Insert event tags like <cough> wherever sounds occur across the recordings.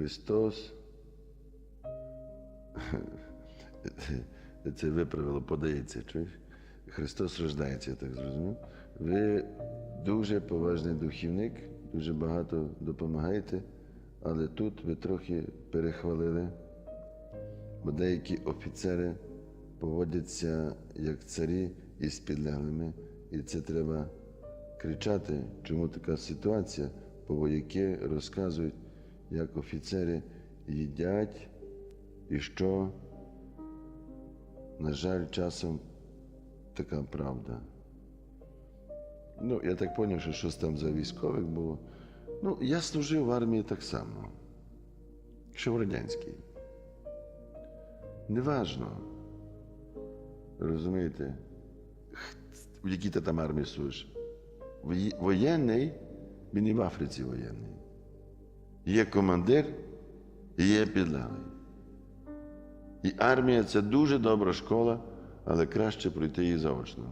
Христос. Це виправило, подається. Чуєш? Христос рождається, я так зрозумів. Ви дуже поважний духівник, дуже багато допомагаєте, але тут ви трохи перехвалили, бо деякі офіцери поводяться як царі із підлеглими, і це треба кричати, чому така ситуація, бо вояки розказують, як офіцери їдять і що, на жаль, часом така правда. Ну, я так зрозумів, що щось там за військових було. Ну, я служив в армії так само, що в радянській. Неважно. Розумієте, в якій ти там армії служиш. Воєнний, він і в Африці воєнний. Є командир і є підлеглий. І армія це дуже добра школа, але краще пройти її заочно.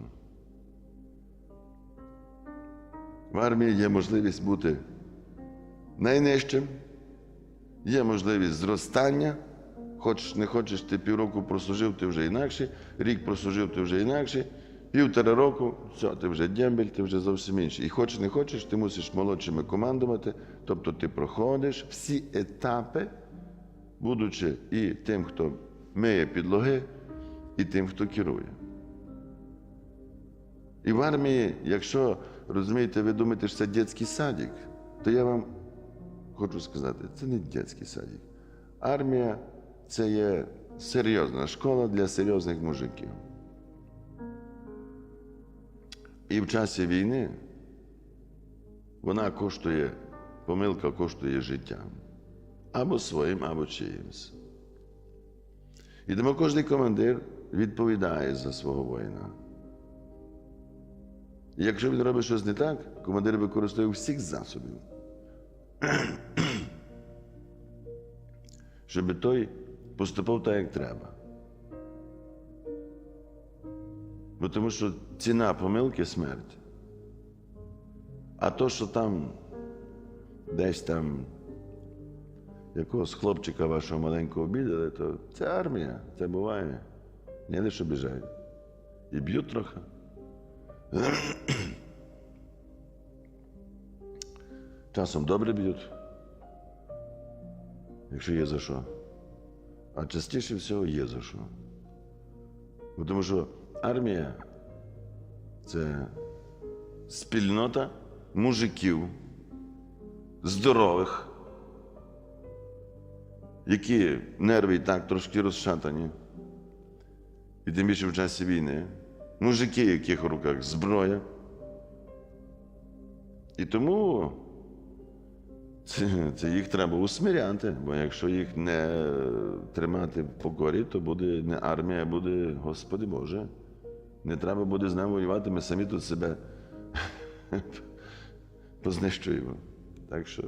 В армії є можливість бути найнижчим, є можливість зростання. Хочеш, не хочеш, ти півроку прослужив, ти вже інакше, рік прослужив, ти вже інакше, півтора року, все, ти вже дембель, ти вже зовсім інший. І хочеш, не хочеш, ти мусиш молодшими командувати, тобто ти проходиш всі етапи, будучи і тим, хто миє підлоги, і тим, хто керує. І в армії, якщо розумієте, ви думаєте, що це дитячий садик, то я вам хочу сказати, це не дитячий садик. Армія це є серйозна школа для серйозних мужиків. І в часі війни вона коштує, помилка коштує життя. Або своїм, або чиїмсь. І тому кожен командир відповідає за свого воїна. І якщо він робить щось не так, командир використовує всіх засобів, <clears throat> щоб той поступав так, як треба. Бо тому що ціна помилки смерть. А то, що там десь там якогось хлопчика вашого маленького обідали, то це армія, це буває. Не лише біжають. І б'ють трохи. <clears throat> Часом добре б'ють, якщо є за що. А частіше всього є за що. Тому що армія це спільнота мужиків, здорових, які нерви і так трошки розшатані. І тим більше в часі війни. Мужики, яких в руках зброя. І тому це, це їх треба усмиряти, бо якщо їх не тримати в покорі, то буде не армія, а буде, Господи Боже. Не треба буде з нами воювати, ми самі тут себе <laughs> познищуємо. Так що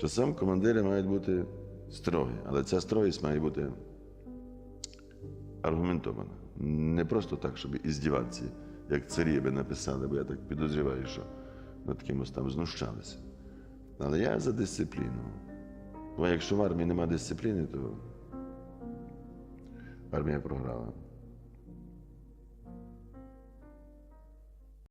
часом командири мають бути строгі, але ця строгість має бути аргументована. Не просто так, щоб іздіватися, як царі би написали, бо я так підозрюваю, що над кимось там знущалися. Але я за дисципліну. Бо якщо в армії немає дисципліни, то армія програла.